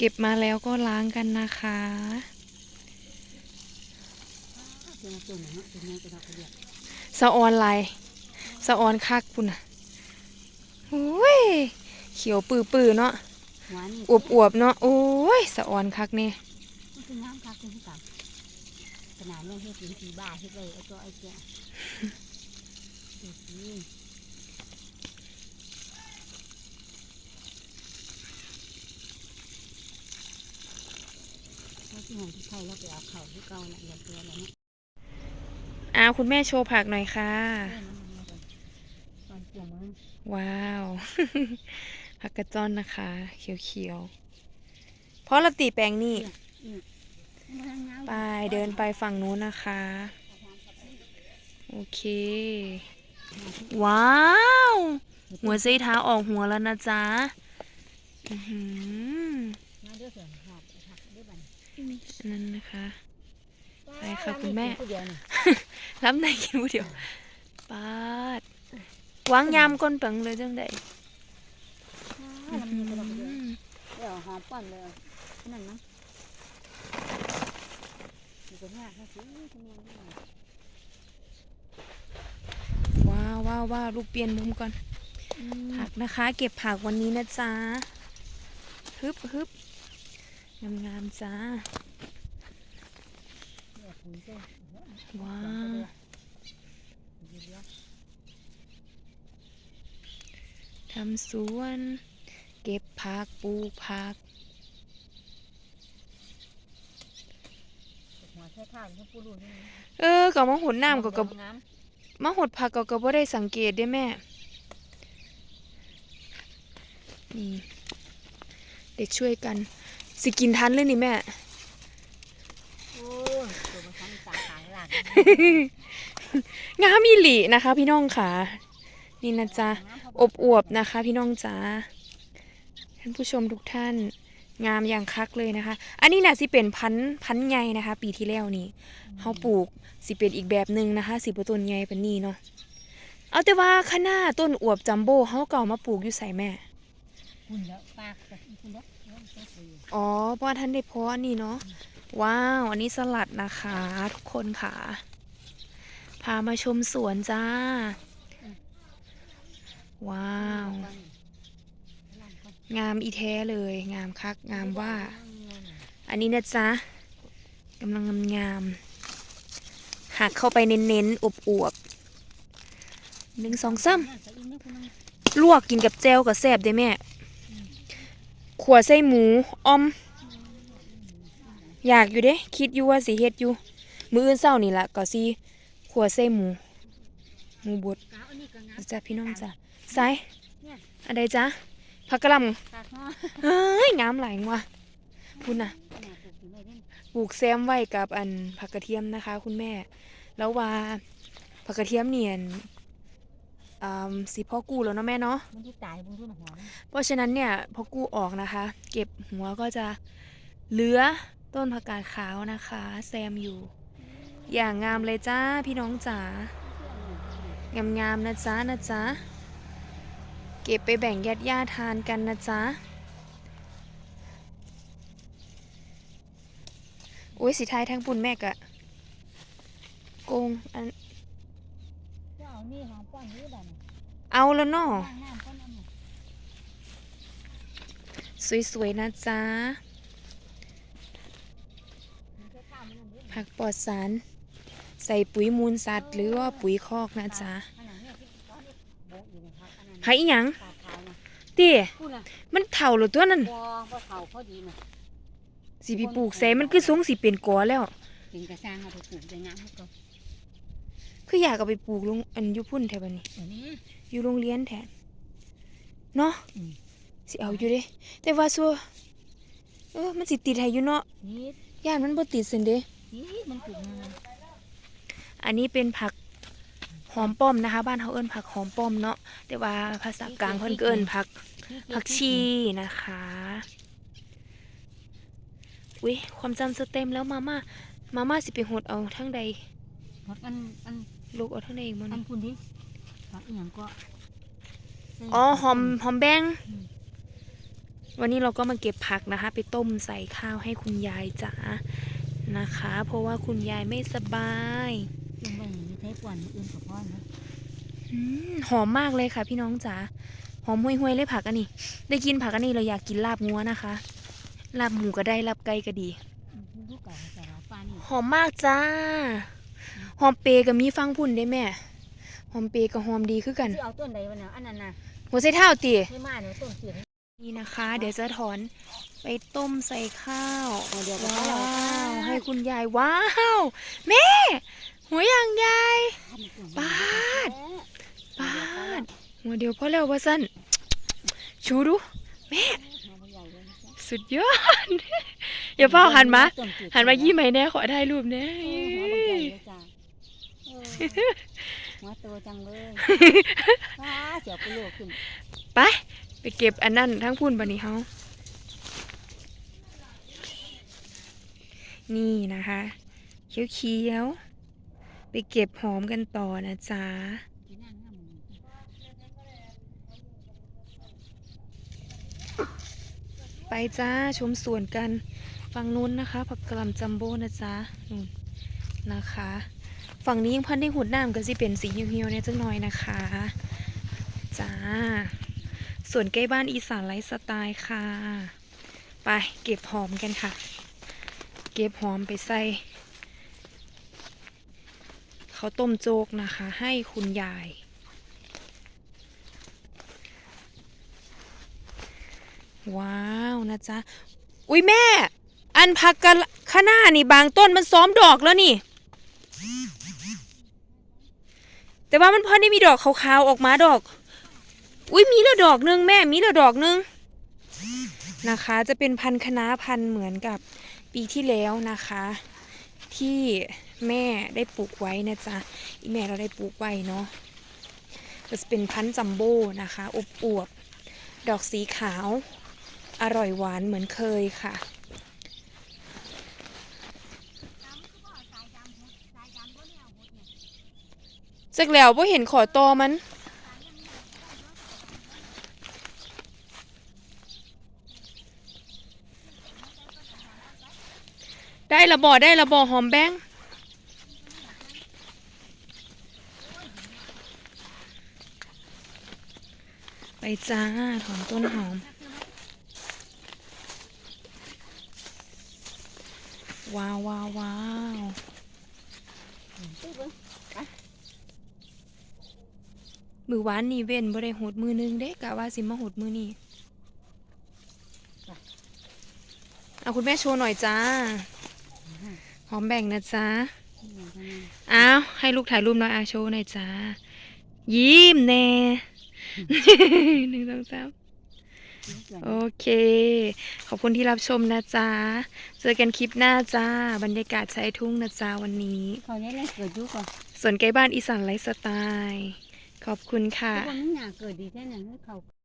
เก็บมาแล้วก็ล้างกันนะคะเจ้าตัวหนึ่งตัวนี้ก็ดอกเดียวสะออนลายสะออนคักปุ่นอะโอ้ย เขียวปื้อๆเนาะหวานนี่อวบอวบๆเนาะ โอ้ยสะออนคักนี่มันคือน้ำคักคือกันขนาดแม่เฮ็ดเป็นสีบ้าเฮ็ดเลยไอ้ตัวไอ้เจ้า ดูสิแล้วที่หงที่ไทยแล้วไปเอาเข่าที่เก่าน่ะอย่าตัวแล้วเนี่ยอ้าวคุณแม่โชว์ผักหน่อยค่ะเอ้ยมันมาก่อนตอนเกี่ยวมือว้าว ผักกระจ้อนนะคะ เขียวๆ เพราะเราตีแปลงนี่มันทางเงาไปเดินไปฝั่งนู้นนะคะ โอเค ว้าว หัวไส้เท้าออกหัวแล้วนะจ๊ะ อือหือ มาเด้อเสือหอบหักได้บัด อั นนั้นนะคะ ไปค่ะคุณแม่ผู้เดียวนี่รับในกินผู้เดียวปาดวางยามก้นเปังเลยจังไดอ้าวมันมีกระดอกเดียวเดี๋ยวหอมป้อนเลยนั่นนะอยู่ตรงนี้ค่ะสิทำไมไม่ได้ว้าวว้าวว้าวลูกเปลี่ยนมุมก่อน ผักนะคะ เก็บผักวันนี้นะจ๊ะฮึบฮึบงามงามๆจ้าเนี่ยปุ๋ยเส้น ว้าทำสวน เก็บผักปลูกผักเออก็มาหดน้ำก็กับมมาหดผักก็ก็บ่ได้สังเกตได้แม่ นี่ เด็กช่วยกัน สิกินทันเลยนี่แม่ งามอีหลีนะคะ พี่น้องค่ะนี่นะจ๊ะอบอวบนะคะ พี่น้องจ๋าท่านผู้ชมทุกท่าน งามอย่างคักเลยนะคะ อันนี้น่ะสิเป็นพันธุ์พันธุ์ใหญ่นะคะ ปีที่แล้วนี่เขาปลูกสิเป็นอีกแบบหนึ่งนะคะ สิบ่ต้นใหญ่ปานนี้เนาะเอาแต่ว่าคณะต้นอวบจัมโบ้เขาก็เอามาปลูกอยู่ใส่แม่คุณแล้วปากกับคุณแล้วแล้วใช้ปุ๋ยอ๋อเพราะว่าท่านได้เพาะอันนี่เนาะ ว้าว อันนี้สลัดนะคะ ทุกคนค่ะ พามาชมสวนจ้า ว้าว งามอีแท้เลย งามคัก งามว่า อันนี้นะจ๊ะกำลังงามหักเข้าไปเน้นๆอบอวบหนึ่งสองสามลวกกินกับแจวกับแซบได้แม่ ขัวใส่หมูออม อยากอยู่เด้ คิดอยู่ว่าสิเฮ็ดอยู่ มื้ออื่นเช้านี่ล่ะก็สิขัวใส่หมูหมูบดจ้ะพี่น้องจ้ะไสอันใดจ๊ะผักกะหล่ำเนาะเฮ้ยงามหลายว่ะคุณน่ะปลูกแซมไว้กับอันผักกระเทียมนะคะ คุณแม่ แล้วว่าผักกระเทียมเนียนอ่าสีพ่อกู้แล้วเนาะแม่เนาะเพราะฉะนั้นเนี่ยพอกู้ออกนะคะ เก็บหัวก็จะเหลือ ต้นผักกาดขาวนะคะ แซมอยู่ อย่างงามเลยจ้าพี่น้องจ๋างามๆนะจ๊ะนะจ๊ะเก็บไปแบ่งญาติญาติทานกันนะจ๊ะโอ้ยสีไทยทั้งปุ่นแม่กะโกงอันเอาแล้วเนาะน้ำก้นน้ำสวยๆนะจ๊ะ ผักปลอดสาร ใส่ปุ๋ยมูลสัตว์ หรือว่าปุ๋ยคอกนะจ๊ะหายอีหยังเตี้ยพูดนะมันเถ่าหรือตัวนั้นพอพอเข่าพอดีนะสิไปปลูกใส่มันคือสงสิเป็นกอแล้วเป็นกระซังเอาไปปลูกในน้ำให้ก่อนคืออยากเอาไปปลูกลงอันอยุพุ่นแถวบัดนี้เดี๋ยวนี้อยู่โรงเรียนแทนเนาะอืมสิเอาอยู่เด้แต่ว่าซัวเออมันสิติดให้อยู่เนาะนิดย่านมันบ่ติดซั่นเด้ นิดมันปลูกมาอันนี้เป็นผักหอมป้อมนะคะ บ้านเขาเอิ้นผักหอมป้อมเนาะแต่ว่าภาษากลางเพิ่นก็เอิ้นผักผักชีนะคะ อุ้ยความจำสเต็มแล้วมาม่ามาม่าสิไปหดเอาทั้งใดผักอันอันลูกเอาทั้งใดอีกมั้อันงคุณดิผักอหย่างก็อ๋อหอมหอมแบงวันนี้เราก็มาเก็บผักนะคะ ไปต้มใส่ข้าวให้คุณยายจ๋า นะคะ เพราะว่าคุณยายไม่สบายลงไปนี่ใช้ป่วนอื่นกับพ่อนะอืมหอมมากเลยค่ะ พี่น้องจ๋าหอมห่วยๆเลยผักอันนี้ ได้กินผักอันนี้เราอยากกินลาบงัวนะคะ ลาบหมูก็ได้ลาบไก่ก็ดีลูกเก่าแต่ละปลานี่หอมมากจ้า หอมเปรย์กับมีฟังพุ่นได้แม่หอมเปรย์กับหอมดีคือกันที่เอาต้นใดวะเนี่ยอันนั้นน่ะหัวไชเท้าตีไม่มาเนี่ยต้นเสียงนี่นะคะ เดี๋ยวจะถอนไปต้มใส่ข้าวเอาเดี๋ยวก็ว้าเราว ให้คุณยายว้าวแม่หัวอย่างยายปาดปาดหัวเดียวพอแล้วว่าสั้นชูดูแม่สุดยอดอย่าเฝ้าหันมาหันมายิ้มไหมแน่ขอถ่ายรูปแน่หัวโตจังเลยว้าเสียวไปลูกขึ้นไปไปเก็บอันนั้นทั้งพุ่นบันนี้เฮา นี่นะคะ เขียวๆ ไปเก็บหอมกันต่อนะจ๊ะไปจ้าชมสวนกันฝั่งนู้นนะคะผักกะหล่ำจัมโบ้นะจ๊ะนู่นนะคะ ฝั่งนี้ยังพันได้หุดน้ำก็สิเป็นสีเหี่ยวๆเนี่ยจังหน่อยนะคะจ้าส่วนใกล้บ้านอีสานไลฟ์สไตล์ค่ะ ไปเก็บหอมกันค่ะ ก็บหอมไปใส่เขาต้มโจกนะคะ ให้คุณยาย ว้าวนะจ๊ะ อุ้ยแม่ อันพักกันข้าหน้านี่บางต้นมันซ้อมดอกแล้วนี่ แต่ว่ามันพอได้มีดอกขาวๆออกมาดอก อุ้ยมีแล้วดอกหนึงแม่มีแล้วดอกหนึงนะคะ จะเป็นพันธุ์คะน้าพันเหมือนกับ ปีที่แล้วนะคะ ที่แม่ได้ปลูกไว้นะจ๊ะอีแม่เราได้ปลูกไว้เนาะจะเป็นพันธุ์จัมโบ้นะคะอบอวบๆดอกสีขาว อร่อยหวานเหมือนเคยค่ะจักแล้วพ่เห็นขอตอมัน ได้ระบอได้ระบอหอมแบงไปจ้าถอนต้นหอม ว้าวว้าวว้าวมือหวานนี่เว้นบ่ได้หดมือนึงเด้กะว่าสิมาหดมือนี่เอาคุณแม่โชว์หน่อยจ้า หอมแบ่งนะจ๊ะอ้าวให้ลูกถ่ายรูปหน่อยอาโชว์หน่อยจ้า ยิ้มแน่หนึ่งสองสามโอเค ขอบคุณที่รับชมนะจ๊ะ เจอกันคลิปหน้าจ้า บรรยากาศชายทุ่งนะจ๊ะวันนี้เขาเนี่ยเล่นเกิดยุก่อนส่วนใกล้บ้านอีสานไลฟ์สไตล์ ขอบคุณค่ะ